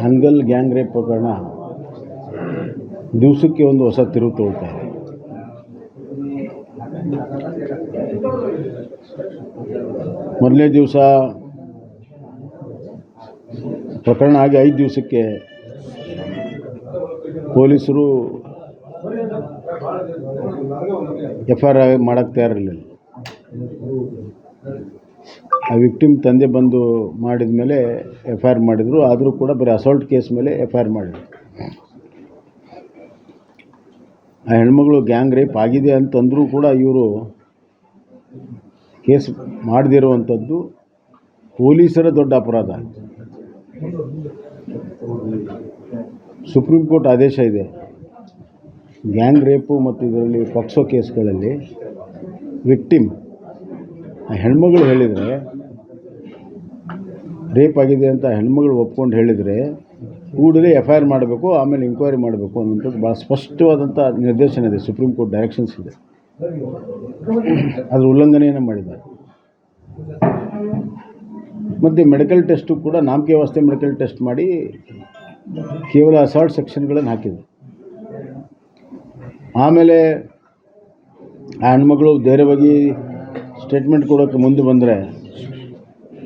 Hangal gang rape ಪ್ರಕರಣ ದಿವಸಕ್ಕೆ ಒಂದು ಹೊಸ ತಿರುವು ತಗೊಳ್ತಾ ಇದೆ. ಮೊದಲನೇ ದಿವಸ ಪ್ರಕರಣ ಆಗಿ ಐದು ದಿವಸಕ್ಕೆ ಪೊಲೀಸರು ಎಫ್ ಐ ಆರ್ ಮಾಡೋಕ್ಕೆ ತಯಾರಿರಲಿಲ್ಲ. ಆ ವಿಕ್ಟಿಮ್ ತಂದೆ ಬಂದು ಮಾಡಿದ ಮೇಲೆ ಎಫ್ ಐ ಆರ್ ಮಾಡಿದರು. ಆದರೂ ಕೂಡ ಬರೀ ಅಸಾಲ್ಟ್ ಕೇಸ್ ಮೇಲೆ ಎಫ್ ಐ ಆರ್ ಮಾಡಿದರು. ಆ ಹೆಣ್ಮಗಳು ಗ್ಯಾಂಗ್ ರೇಪ್ ಆಗಿದೆ ಅಂತಂದರೂ ಕೂಡ ಇವರು ಕೇಸ್ ಮಾಡದಿರುವಂಥದ್ದು ಪೊಲೀಸರ ದೊಡ್ಡ ಅಪರಾಧ. ಸುಪ್ರೀಂ ಕೋರ್ಟ್ ಆದೇಶ ಇದೆ. ಗ್ಯಾಂಗ್ ರೇಪು ಮತ್ತು ಇದರಲ್ಲಿ ಪಕ್ಸೋ ಕೇಸ್ಗಳಲ್ಲಿ ವಿಕ್ಟಿಮ್ ಹೆಣ್ಮಗಳು ಹೇಳಿದರೆ, ರೇಪ್ ಆಗಿದೆ ಅಂತ ಹೆಣ್ಮಗಳು ಒಪ್ಕೊಂಡು ಹೇಳಿದರೆ, ಕೂಡಲೇ ಎಫ್ ಐ ಆರ್ ಮಾಡಬೇಕು, ಆಮೇಲೆ ಎಂಕ್ವೈರಿ ಮಾಡಬೇಕು ಅನ್ನೋಂಥದ್ದು ಭಾಳ ಸ್ಪಷ್ಟವಾದಂಥ ನಿರ್ದೇಶನ ಇದೆ ಸುಪ್ರೀಂ ಕೋರ್ಟ್ ಡೈರೆಕ್ಷನ್ಸ್ ಇದೆ. ಅದ್ರ ಉಲ್ಲಂಘನೆಯನ್ನು ಮಾಡಿದ್ದಾರೆ. ಮತ್ತು ಮೆಡಿಕಲ್ ಟೆಸ್ಟು ಕೂಡ ನಾಮಕೆ ವ್ಯವಸ್ಥೆ ಮೆಡಿಕಲ್ ಟೆಸ್ಟ್ ಮಾಡಿ ಕೇವಲ ಅಸಾಲ್ಟ್ ಸೆಕ್ಷನ್ಗಳನ್ನು ಹಾಕಿದ್ರು ಆಮೇಲೆ ಆ ಹೆಣ್ಮಗಳು ಧೈರ್ಯವಾಗಿ ಸ್ಟೇಟ್ಮೆಂಟ್ ಕೊಡೋಕ್ಕೆ ಮುಂದೆ ಬಂದರೆ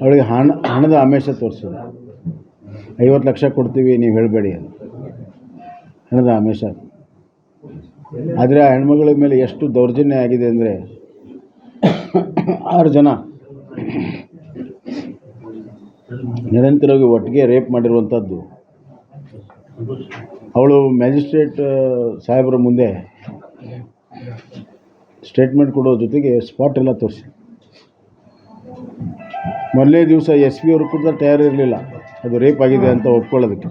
ಅವಳಿಗೆ ಹಣ, ಹಣದ ಆಮೇಷ ತೋರಿಸೋದು. ಐವತ್ತು ಲಕ್ಷ ಕೊಡ್ತೀವಿ, ನೀವು ಹೇಳಬೇಡಿ ಅಂತ. ಹಣದ ಆಮೇಷ ಆದರೆ ಆ ಹೆಣ್ಮಗಳ ಮೇಲೆ ಎಷ್ಟು ದೌರ್ಜನ್ಯ ಆಗಿದೆ ಅಂದರೆ ಆರು ಜನ ನಿರಂತರವಾಗಿ ಒಟ್ಟಿಗೆ ರೇಪ್ ಮಾಡಿರುವಂಥದ್ದು. ಅವಳು ಮ್ಯಾಜಿಸ್ಟ್ರೇಟ್ ಸಾಹೇಬರ ಮುಂದೆ ಸ್ಟೇಟ್ಮೆಂಟ್ ಕೊಡೋ ಜೊತೆಗೆ ಸ್ಪಾಟ್ ಎಲ್ಲ ತೋರಿಸಿ. ಮೊದಲನೇ ದಿವಸ ಎಸ್ ಪಿ ಅವರು ಕೂಡ ತಯಾರಿರಲಿಲ್ಲ ಅದು ರೇಪ್ ಆಗಿದೆ ಅಂತ ಒಪ್ಕೊಳ್ಳೋದಕ್ಕೆ.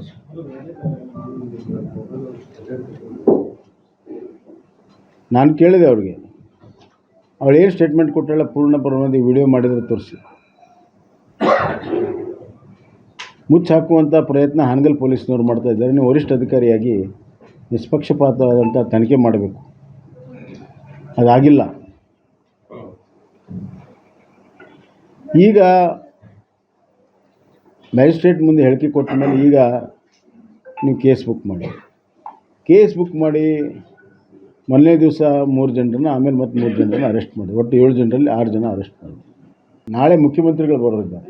ನಾನು ಕೇಳಿದೆ ಅವ್ರಿಗೆ. ಅವಳು ಏನು ಸ್ಟೇಟ್ಮೆಂಟ್ ಕೊಟ್ಟಾಳ ಪೂರ್ಣ ಪ್ರಮಾಣದ ವಿಡಿಯೋ ಮಾಡಿದರೆ ತೋರಿಸಿ. ಮುಚ್ಚಿ ಹಾಕುವಂಥ ಪ್ರಯತ್ನ ಹಾನಗಲ್ ಪೊಲೀಸ್ನವ್ರು ಮಾಡ್ತಾ ಇದ್ದಾರೆ. ನೀವು ವರಿಷ್ಠ ಅಧಿಕಾರಿಯಾಗಿ ನಿಷ್ಪಕ್ಷಪಾತವಾದಂಥ ತನಿಖೆ ಮಾಡಬೇಕು. ಅದಾಗಿಲ್ಲ ಈಗ ಮ್ಯಾಜಿಸ್ಟ್ರೇಟ್ ಮುಂದೆ ಹೇಳಿಕೆ ಕೊಟ್ಟ ಮೇಲೆ ಈಗ ನೀವು ಕೇಸ್ ಬುಕ್ ಮಾಡಿ. ಕೇಸ್ ಬುಕ್ ಮಾಡಿ ಮೊನ್ನೆ ದಿವಸ ಮೂರು ಜನರನ್ನ, ಆಮೇಲೆ ಮತ್ತೆ ಮೂರು ಜನರನ್ನ ಅರೆಸ್ಟ್ ಮಾಡಿ. ಒಟ್ಟು ಏಳು ಜನರಲ್ಲಿ ಆರು ಜನ ಅರೆಸ್ಟ್ ಮಾಡಿ. ನಾಳೆ ಮುಖ್ಯಮಂತ್ರಿಗಳು ಬರೋರಿದ್ದಾರೆ.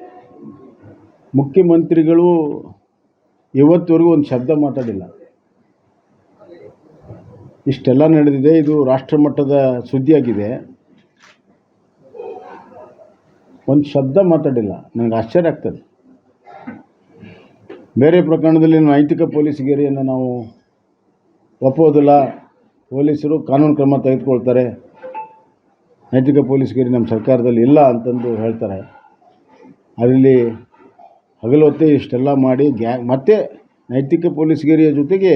ಮುಖ್ಯಮಂತ್ರಿಗಳು ಇವತ್ತುವರೆಗೂ ಒಂದು ಶಬ್ದ ಮಾತಾಡಿಲ್ಲ. ಇಷ್ಟೆಲ್ಲ ನಡೆದಿದೆ. ಇದು ರಾಷ್ಟ್ರಮಟ್ಟದ ಸುದ್ದಿಯಾಗಿದೆ. ಒಂದು ಶಬ್ದ ಮಾತಾಡಿಲ್ಲ. ನನಗೆ ಆಶ್ಚರ್ಯ ಆಗ್ತದೆ. ಬೇರೆ ಪ್ರಕರಣದಲ್ಲಿ ನೈತಿಕ ಪೊಲೀಸ್ ಪೊಲೀಸ್ಗಿರಿಯನ್ನು ನಾವು ಒಪ್ಪೋದಿಲ್ಲ ಪೊಲೀಸರು ಕಾನೂನು ಕ್ರಮ ತೆಗೆದುಕೊಳ್ತಾರೆ. ನೈತಿಕ ಪೊಲೀಸ್ಗಿರಿ ನಮ್ಮ ಸರ್ಕಾರದಲ್ಲಿ ಇಲ್ಲ ಅಂತಂದು ಹೇಳ್ತಾರೆ. ಅದರಲ್ಲಿ ಹಗಲೊತ್ತೇ ಇಷ್ಟೆಲ್ಲ ಮಾಡಿ ಗ್ಯಾ, ಮತ್ತೆ ನೈತಿಕ ಪೊಲೀಸ್ಗಿರಿಯ ಜೊತೆಗೆ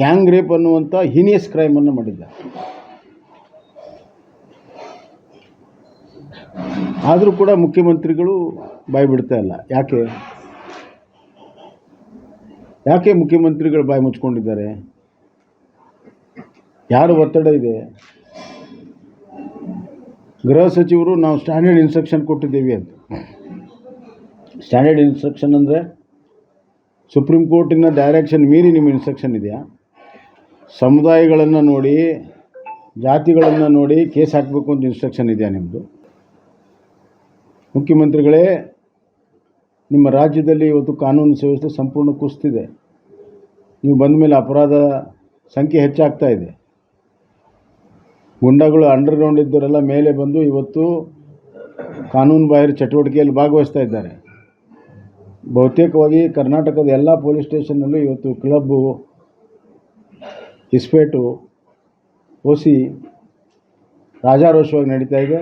ಗ್ಯಾಂಗ್ ರೇಪ್ ಅನ್ನುವಂಥ ಹೀನಿಯಸ್ ಕ್ರೈಮನ್ನು ಮಾಡಿದ್ದ ಆದರೂ ಕೂಡ ಮುಖ್ಯಮಂತ್ರಿಗಳು ಬಾಯಿ ಬಿಡ್ತಾ ಇಲ್ಲ. ಯಾಕೆ? ಯಾಕೆ ಮುಖ್ಯಮಂತ್ರಿಗಳು ಬಾಯಿ ಮುಚ್ಕೊಂಡಿದ್ದಾರೆ? ಯಾರು ಒತ್ತಡ ಇದೆ? ಗೃಹ ಸಚಿವರು ನಾವು ಸ್ಟ್ಯಾಂಡರ್ಡ್ ಇನ್ಸ್ಟ್ರಕ್ಷನ್ ಕೊಟ್ಟಿದ್ದೀವಿ ಅಂತ. ಸ್ಟ್ಯಾಂಡರ್ಡ್ ಇನ್ಸ್ಟ್ರಕ್ಷನ್ ಅಂದರೆ ಸುಪ್ರೀಂ ಕೋರ್ಟಿನ ಡೈರೆಕ್ಷನ್ ಮೀರಿ ನಿಮ್ಮ ಇನ್ಸ್ಟ್ರಕ್ಷನ್ ಇದೆಯಾ? ಸಮುದಾಯಗಳನ್ನು ನೋಡಿ, ಜಾತಿಗಳನ್ನು ನೋಡಿ ಕೇಸ್ ಹಾಕಬೇಕು ಅಂತ ಇನ್ಸ್ಟ್ರಕ್ಷನ್ ಇದೆಯಾ ನಿಮ್ಮದು ಮುಖ್ಯಮಂತ್ರಿಗಳೇ, ನಿಮ್ಮ ರಾಜ್ಯದಲ್ಲಿ ಇವತ್ತು ಕಾನೂನು ಸುವ್ಯವಸ್ಥೆ ಸಂಪೂರ್ಣ ಕುಸ್ತಿದೆ ನೀವು ಬಂದ ಮೇಲೆ ಅಪರಾಧ ಸಂಖ್ಯೆ ಹೆಚ್ಚಾಗ್ತಾ ಇದೆ. ಗುಂಡಗಳು ಅಂಡರ್ಗ್ರೌಂಡ್ ಇದ್ದವರೆಲ್ಲ ಮೇಲೆ ಬಂದು ಇವತ್ತು ಕಾನೂನು ಬಾಹಿರ ಚಟುವಟಿಕೆಯಲ್ಲಿ ಭಾಗವಹಿಸ್ತಾ ಇದ್ದಾರೆ. ಬಹುತೇಕವಾಗಿ ಕರ್ನಾಟಕದ ಎಲ್ಲ ಪೊಲೀಸ್ ಸ್ಟೇಷನ್ನಲ್ಲೂ ಇವತ್ತು ಕ್ಲಬ್ಬು ಇಸ್ಪೇಟು ಓಸಿ ರಾಜಾರೋಷವಾಗಿ ನಡೀತಾ ಇದೆ.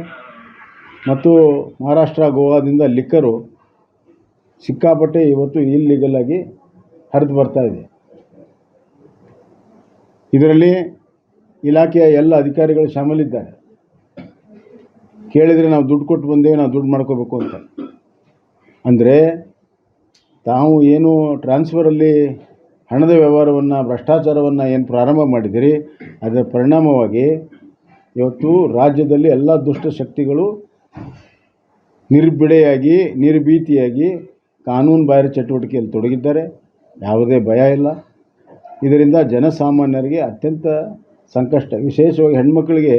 ಮತ್ತು ಮಹಾರಾಷ್ಟ್ರ, ಗೋವಾದಿಂದ ಲಿಕ್ಕರು ಸಿಕ್ಕಾಪಟ್ಟೆ ಇವತ್ತು ಇಲ್ಲೀಗಲ್ ಆಗಿ ಹರಿದು ಬರ್ತಾ ಇದೆ. ಇದರಲ್ಲಿ ಇಲಾಖೆಯ ಎಲ್ಲ ಅಧಿಕಾರಿಗಳು ಶಾಮಲಿದ್ದಾರೆ. ಕೇಳಿದರೆ ನಾವು ದುಡ್ಡು ಕೊಟ್ಟು ಬಂದೇವೆ, ನಾವು ದುಡ್ಡು ಮಾಡ್ಕೋಬೇಕು ಅಂತ. ಅಂದರೆ ತಾವು ಏನು ಟ್ರಾನ್ಸ್ಫರಲ್ಲಿ ಹಣದ ವ್ಯವಹಾರವನ್ನು, ಭ್ರಷ್ಟಾಚಾರವನ್ನು ಏನು ಪ್ರಾರಂಭ ಮಾಡಿದಿರಿ, ಅದರ ಪರಿಣಾಮವಾಗಿ ಇವತ್ತು ರಾಜ್ಯದಲ್ಲಿ ಎಲ್ಲ ದುಷ್ಟಶಕ್ತಿಗಳು ನಿರ್ಬಿಡೆಯಾಗಿ, ನಿರ್ಭೀತಿಯಾಗಿ ಕಾನೂನು ಬಾಹಿರ ಚಟುವಟಿಕೆಯಲ್ಲಿ ತೊಡಗಿದ್ದಾರೆ. ಯಾವುದೇ ಭಯ ಇಲ್ಲ. ಇದರಿಂದ ಜನಸಾಮಾನ್ಯರಿಗೆ ಅತ್ಯಂತ ಸಂಕಷ್ಟ. ವಿಶೇಷವಾಗಿ ಹೆಣ್ಣುಮಕ್ಕಳಿಗೆ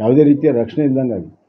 ಯಾವುದೇ ರೀತಿಯ ರಕ್ಷಣೆ ಇಲ್ದಂಗೆ ಆಗಿದೆ